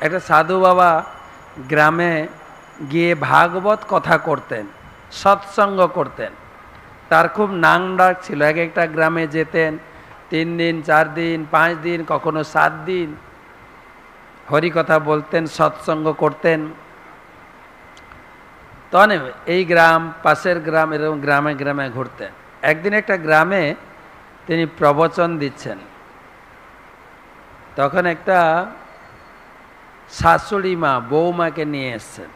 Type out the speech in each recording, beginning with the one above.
একটা সাধু বাবা গ্রামে গিয়ে ভাগবত কথা করতেন, সৎসঙ্গ করতেন। তার খুব নাম ডাক ছিল, এক একটা গ্রামে যেতেন, তিন দিন, চার দিন, পাঁচ দিন, কখনো সাত দিন। হরি কথা বলতেন, সৎসঙ্গ করতেন। তখন এই গ্রাম, পাশের গ্রাম, এরকম গ্রামে গ্রামে ঘুরতেন। একদিন একটা গ্রামে তিনি প্রবচন দিচ্ছেন। তখন একটা শাশুড়ি মা বৌমাকে নিয়ে এসছেন।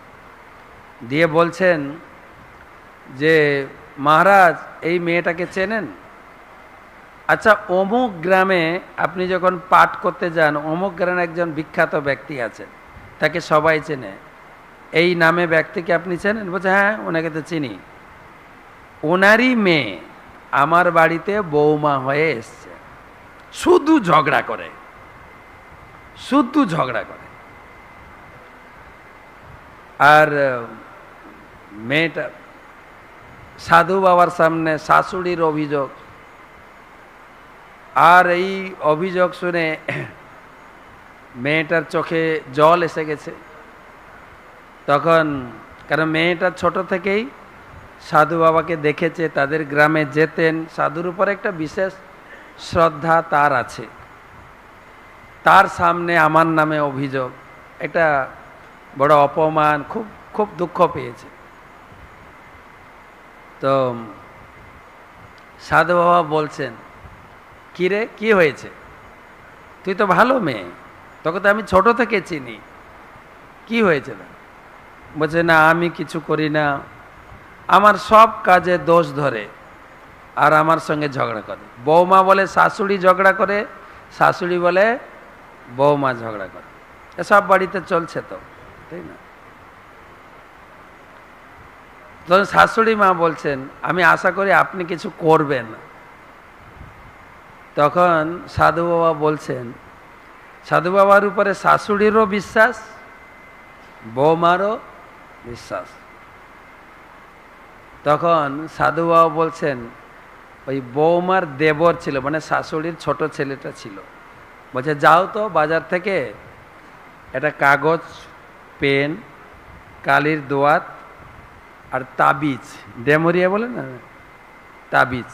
দিয়ে বলছেন যে, মহারাজ, এই মেয়েটাকে চেনেন? আচ্ছা অমুক গ্রামে আপনি যখন পাঠ করতে যান, অমুক গ্রামে একজন বিখ্যাত ব্যক্তি আছেন, তাকে সবাই চেনে। এই নামে ব্যক্তিকে আপনি চেনেন? বলছে হ্যাঁ ওনাকে তো চিনি। ওনারই মেয়ে আমার বাড়িতে বৌমা হয়ে এসছে। শুধু ঝগড়া করে। শুধু ঝগড়া করে। আর মেয়েটা, সাধু বাবার সামনে শাশুড়ির অভিযোগ। আর এই অভিযোগ শুনে মেয়েটার চোখে জল এসে গেছে। তখন, কারণ মেয়েটা ছোট থেকেই সাধু বাবাকে দেখেছে, তাদের গ্রামে যেতেন। সাধুর উপর একটা বিশেষ শ্রদ্ধা তার আছে। তার সামনে আমার নামে অভিযোগ। এটা বড় অপমান, খুব খুব দুঃখ পেয়েছে। তো সাধু বাবা বলছেন কিরে কি হয়েছে? তুই তো ভালো মেয়ে, তোকে তো আমি ছোট থেকে চিনি। কি হয়েছে না বলছে, না, আমি কিছু করি না। আমার সব কাজে দোষ ধরে আর আমার সঙ্গে ঝগড়া করে। বৌমা বলে শাশুড়ি ঝগড়া করে, শাশুড়ি বলে বৌমা ঝগড়া করে। এসব বাড়িতে চলছে তো। তাই না? তখন শাশুড়ি মা বলছেন, আমি আশা করি আপনি কিছু করবেন তখন সাধু বাবা বলছেন, সাধু বাবার উপরে শাশুড়িরও বিশ্বাস, বৌমারও বিশ্বাস। তখন সাধু বাবা বলছেন, ওই বৌমার দেবর ছিল মানে শাশুড়ির ছোট ছেলেটা ছিল। বলছে, যাও তো বাজার থেকে, একটা কাগজ পেন, কালির দোয়াত আর তাবিজ। ডেমরিয়া বলে না? তাবিজ।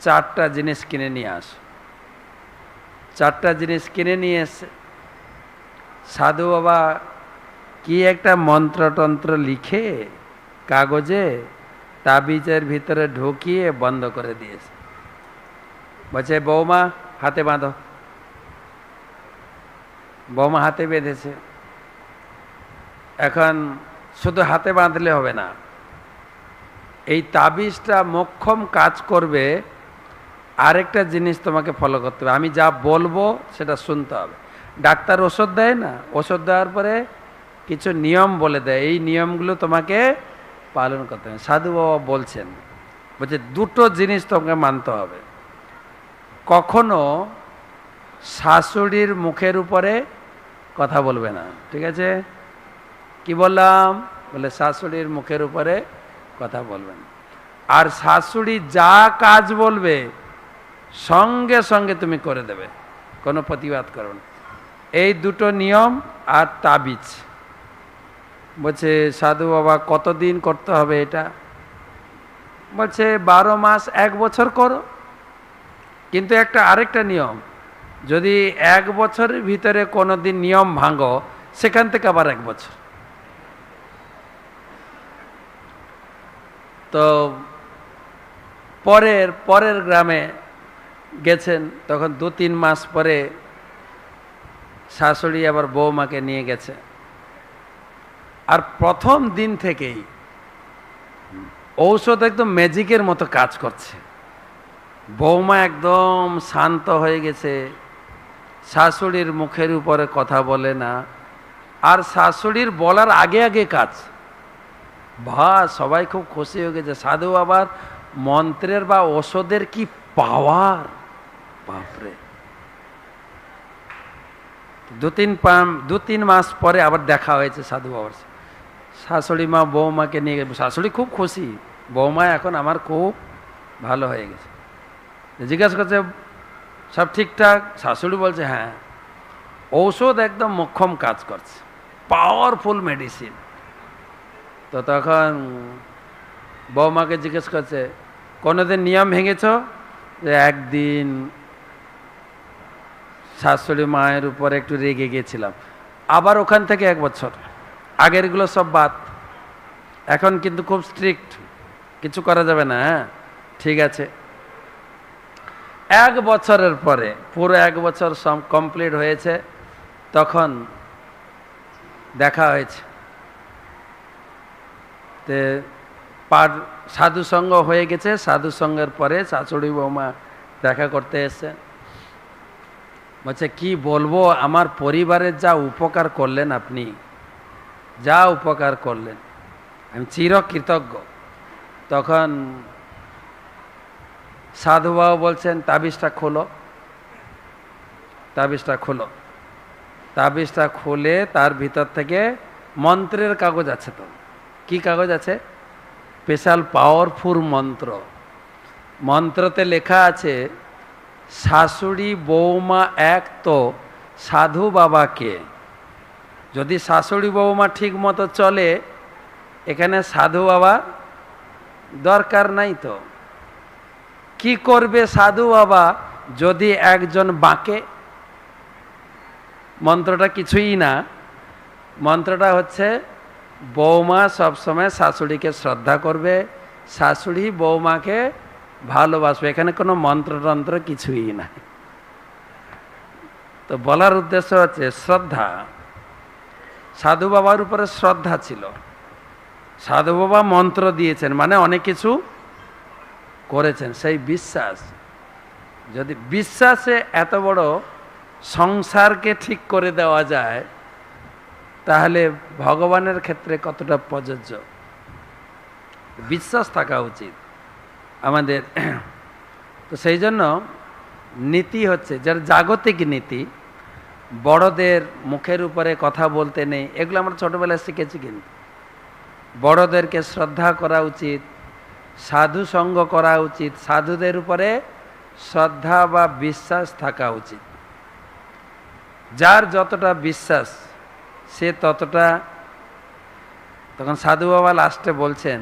চারটা জিনিস কিনে নিয়ে আস। চারটা জিনিস কিনে নিয়ে এসে সাধু বাবা কি একটা মন্ত্রতন্ত্র লিখে কাগজে তাবিজের ভিতরে ঢুকিয়ে বন্ধ করে দিয়েছে। বলছে, বৌমা, হাতে বাঁধো। বৌমা হাতে বেঁধেছে। এখন শুধু হাতে বাঁধলে হবে না। এই তাবিজটা মক্ষম কাজ করবে, আরেকটা জিনিস তোমাকে ফলো করতে হবে। আমি যা বলব সেটা শুনতে হবে। ডাক্তার ওষুধ দেয় না? ওষুধ দেওয়ার পরে কিছু নিয়ম বলে দেয়। এই নিয়মগুলো তোমাকে পালন করতে হবে। সাধু বাবা বলছেন, বলছে, দুটো জিনিস তোমাকে মানতে হবে। কখনো শাশুড়ির মুখের উপরে কথা বলবে না। ঠিক আছে? কি বললাম? বলে শাশুড়ির মুখের উপরে কথা বলবেন। আর শাশুড়ি যা কাজ বলবে, সঙ্গে সঙ্গে তুমি করে দেবে। কোনো প্রতিবাদ করো না। এই দুটো নিয়ম আর তাবিজ। বলছে, সাধু বাবা, কতদিন করতে হবে এটা? বলছে, বারো মাস এক বছর করো। কিন্তু একটা আরেকটা নিয়ম, যদি এক বছরের ভিতরে কোনো দিন নিয়ম ভাঙো, সেখান থেকে আবার এক বছর। তো পরের পরের গ্রামে গেছেন, তখন দু তিন মাস পরে শাশুড়ি আবার বৌমাকে নিয়ে গেছে। আর প্রথম দিন থেকেই ঔষধ একদম ম্যাজিকের মতো কাজ করছে। বৌমা একদম শান্ত হয়ে গেছে, শাশুড়ির মুখের উপরে কথা বলে না, আর শাশুড়ির বলার আগে আগে কাজ। ভা সবাই খুব খুশি হয়ে গেছে। সাধু আবার মন্ত্রের বা ওষুধের কি পাওয়ার? বাপরে। দু তিন পাম- দু তিন মাস পরে আবার দেখা হয়েছে সাধু বাবার শাশুড়ি মা, বৌমাকে নিয়ে শাশুড়ি খুব খুশি। বৌমা এখন আমার খুব ভালো হয়ে গেছে। জিজ্ঞাসা করছে, সব ঠিকঠাক? শাশুড়ি বলছে হ্যাঁ। ঔষধ একদম মোক্ষম কাজ করছে। Powerful medicine. তো তখন বৌমাকে জিজ্ঞেস করছে, কোনোদিন নিয়ম ভেঙেছ? যে একদিন শাশুড়ি মায়ের উপর একটু রেগে গিয়েছিলাম। আবার ওখান থেকে এক বছর। আগেরগুলো সব বাদ। এখন কিন্তু খুব স্ট্রিক্ট কিছু করা যাবে না হ্যাঁ? ঠিক আছে। এক বছরের পরে, পুরো এক বছর কমপ্লিট হয়েছে। তখন দেখা হয়েছে। তে পার সাধু সঙ্গ হয়ে গেছে সাধু সঙ্গের পরে শাশুড়ি বৌমা দেখা করতে এসছে। বলছে, কি বলব, আমার পরিবারের যা উপকার করলেন আপনি, যা উপকার করলেন, আমি চিরকৃতজ্ঞ। তখন সাধুবাবু বলছেন, তাবিজটা খোলো তাবিজটা খোলো। তাবিজটা খুলে তার ভিতর থেকে মন্ত্রের কাগজ আছে তো। কি কাগজ আছে? স্পেশাল পাওয়ারফুল মন্ত্র। মন্ত্রতে লেখা আছে, শাশুড়ি বৌমা এক তো সাধু বাবাকে যদি শাশুড়ি বৌমা ঠিক মতো চলে, এখানে সাধু বাবা দরকার নাই তো। কি করবে সাধু বাবা যদি একজন বাঁকে? মন্ত্রটা কিছুই না। মন্ত্রটা হচ্ছে বৌমা সবসময় শাশুড়িকে শ্রদ্ধা করবে, শাশুড়ি বৌমাকে ভালোবাসবে। এখানে কোনো মন্ত্রতন্ত্র কিছুই নাই। তো বলার উদ্দেশ্য হচ্ছে শ্রদ্ধা। সাধু বাবার উপরে শ্রদ্ধা ছিল। সাধু বাবা মন্ত্র দিয়েছেন মানে অনেক কিছু করেছেন। সেই বিশ্বাস, যদি বিশ্বাসে এত বড় সংসারকে ঠিক করে দেওয়া যায় তাহলে ভগবানের ক্ষেত্রে কতটা প্রযোজ্য? বিশ্বাস থাকা উচিত আমাদের। তো সেই জন্য নীতি হচ্ছে, যার জাগতিক নীতি, বড়দের মুখের উপরে কথা বলতে নেই, এগুলো আমরা ছোটোবেলায় শিখেছি কিন্তু। বড়দেরকে শ্রদ্ধা করা উচিত, সাধু সঙ্গ করা উচিত, সাধুদের উপরে শ্রদ্ধা বা বিশ্বাস থাকা উচিত। যার যতটা বিশ্বাস সে ততটা তখন সাধু বাবা লাস্টে বলছেন,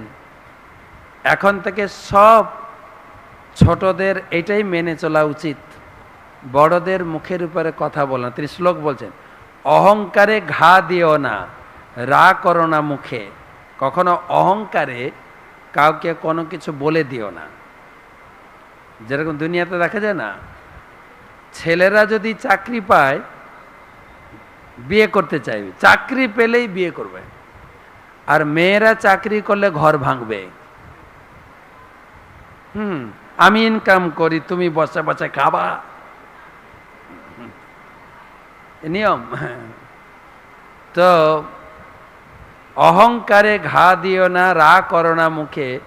এখন থেকে সব ছোটদের এটাই মেনে চলা উচিত। বড়দের মুখের উপরে কথা বলা তিনি শ্লোক বলছেন, অহংকারে ঘা দিও না, রা করো না মুখে। কখনো অহংকারে কাউকে কোনো কিছু বলে দিও না। যেরকম দুনিয়াতে দেখা যায় না, ছেলেরা যদি চাকরি পায় বিয়ে করতে চাইবে। চাকরি পেলেই বিয়ে করবে। আর মেয়েরা চাকরি করলে ঘর ভাঙবে। হুম, আমি ইনকাম করি, তুমি বসে বসে খাবা। নিয়ম। তো অহংকারে ঘা দিও না, রা করো না মুখে।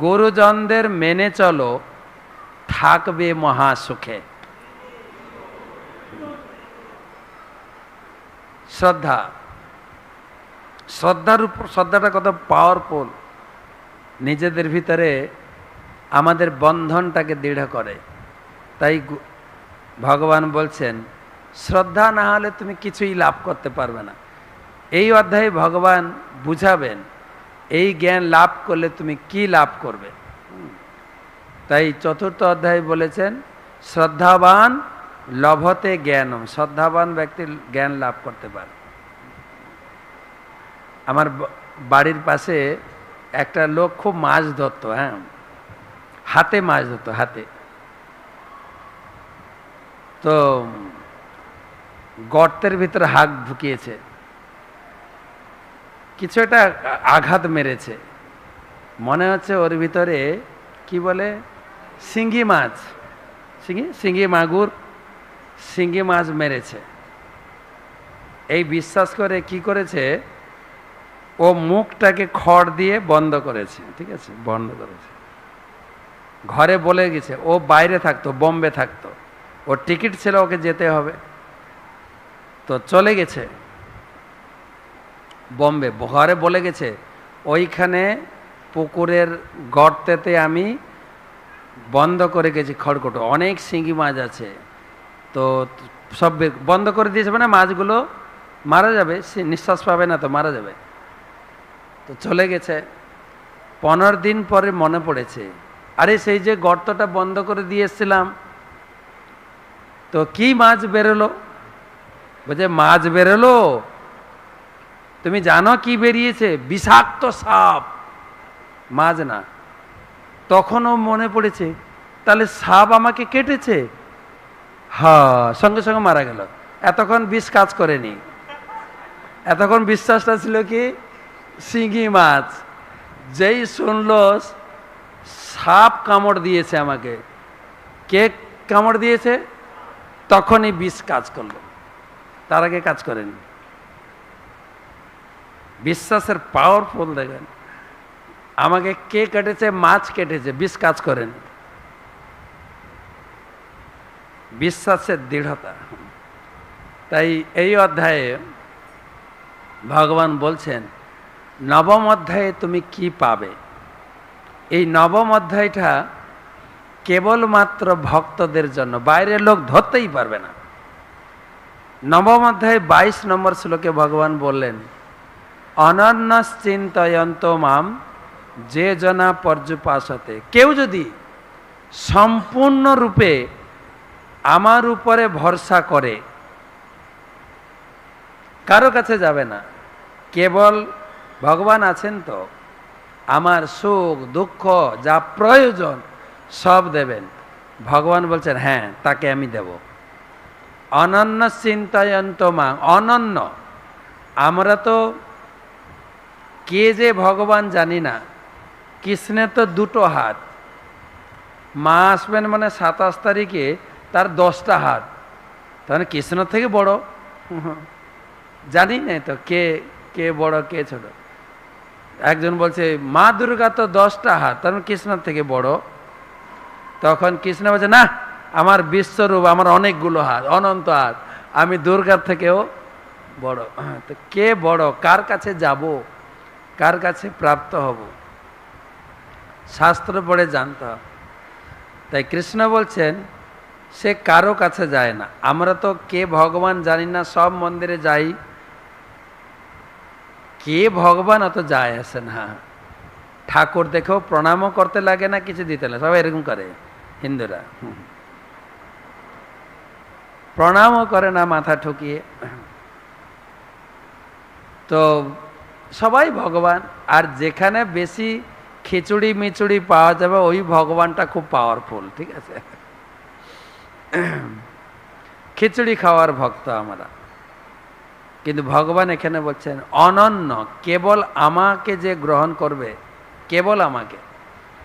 গুরুজনদের মেনে চলো, থাকবে মহা শ্রদ্ধা। শ্রদ্ধার উপর শ্রদ্ধাটা কত পাওয়ারফুল নিজেদের ভিতরে আমাদের বন্ধনটাকে দৃঢ় করে। তাই ভগবান বলছেন, শ্রদ্ধা না হলে তুমি কিছুই লাভ করতে পারবে না। এই অধ্যায়ে ভগবান বুঝাবেন, এই জ্ঞান লাভ করলে তুমি কি লাভ করবে? তাই চতুর্থ অধ্যায় বলেছেন, শ্রদ্ধাবান লভতে জ্ঞানম, শ্রদ্ধাবান ব্যক্তি জ্ঞান লাভ করতে পারে। আমার বাড়ির পাশে একটা লোক খুব মাছ ধরত হ্যাঁ? হাতে মাছ ধরতো, হাতে। তো গর্তের ভিতরে হাত ঢুকিয়েছে। কিছু একটা আঘাত মেরেছে। মনে হচ্ছে ওর ভিতরে, কি বলে? শিঙ্গি মাছ। শিঙ্গি শিঙ্গি মাগুর। শিঙ্গি মাছ মেরেছে। এই বিশ্বাস করে কি করেছে? ও মুখটাকে খড় দিয়ে বন্ধ করেছে, ঠিক আছে? বন্ধ করেছে। ঘরে বলে গেছে, ও বাইরে থাকতো, বোম্বে থাকতো। ও টিকিট ছিল, ওকে যেতে হবে। তো চলে গেছে। বম্বে, ঘরে বলে গেছে, ওইখানে পুকুরের গর্তেতে আমি বন্ধ করে গেছি খড়কুটো অনেক শিঙ্গি মাছ আছে। তো সব বন্ধ করে দিয়েছে মানে মাছগুলো মারা যাবে, সে নিঃশ্বাস পাবে না তো মারা যাবে। তো চলে গেছে। পনেরো দিন পরে মনে পড়েছে, আরে সেই যে গর্তটা বন্ধ করে দিয়ে এসেছিলাম, তো কি মাছ বেরোলো? বলছে, মাছ বেরোলো? তুমি জানো কি বেরিয়েছে? বিষাক্ত সাপ। মাছ না। তখনও মনে পড়েছে, তাহলে সাপ আমাকে কেটেছে? হ্যাঁ সঙ্গে সঙ্গে মারা গেল। এতক্ষণ বিষ কাজ করেনি। এতক্ষণ বিশ্বাসটা ছিল কি? শিঙি মাছ। যেই শুনলো, সাপ কামড় দিয়েছে আমাকে। কে কামড় দিয়েছে? তখনই বিষ কাজ করল। তার আগে কাজ করেনি। বিশ্বাসের পাওয়ারফুল দেখেন। আমাকে কে কেটেছে? মাছ কেটেছে। বিষ কাজ করেন। বিশ্বাসের দৃঢ়তা। তাই এই অধ্যায়ে ভগবান বলছেন, নবম অধ্যায়ে তুমি কি পাবে? এই নবম অধ্যায়টা কেবলমাত্র ভক্তদের জন্য, বাইরের লোক ধরতেই পারবে না। নবম অধ্যায়ে বাইশ নম্বর শ্লোকে ভগবান বললেন অনন্য চিন্তয়ন্ত মাম, যে জনা পর্যুপাসতে। কেউ যদি সম্পূর্ণরূপে আমার উপরে ভরসা করে। কারও কাছে যাবে না। কেবল ভগবান আছেন তো। আমার সুখ, দুঃখ, যা প্রয়োজন, সব দেবেন। ভগবান বলছেন হ্যাঁ তাকে আমি দেব। অনন্য চিন্তায়ন্ত মা, অনন্য। আমরা তো কে যে ভগবান জানি না। কৃষ্ণের তো দুটো হাত। মা আসবেন মানে সাতাশ তারিখে তার দশটা হাত। তাহলে কৃষ্ণ থেকে বড়। জানি না তো কে কে বড়, কে ছোট। একজন বলছে, মা দুর্গা তো দশটা হাত। তার মানে কৃষ্ণর থেকে বড়। তখন কৃষ্ণ বলছে, না, আমার বিশ্বরূপ, আমার অনেকগুলো হাত, অনন্ত হাত। আমি দুর্গার থেকেও বড়। তো কে বড়? কার কাছে যাব? কার কাছে প্রাপ্ত হব? শাস্ত্র পড়ে জানতে হবে। তাই কৃষ্ণ বলছেন সে কারও কাছে যায় না। আমরা তো কে ভগবান জানি না, সব মন্দিরে যাই। কে ভগবান অত যায় আসে না। ঠাকুর দেখেও প্রণামও করতে লাগে না, কিছু দিতে লাগে সবাই এরকম করে, হিন্দুরা। প্রণামও করে না মাথা ঠুকিয়ে। তো সবাই ভগবান, আর যেখানে বেশি খিচুড়ি মিচুড়ি পাওয়া যাবে, ওই ভগবানটা খুব পাওয়ারফুল ঠিক আছে? খিচুড়ি খাওয়ার ভক্ত আমরা। কিন্তু ভগবান এখানে বলছেন, অনন্য, কেবল আমাকে যে গ্রহণ করবে, কেবল আমাকে।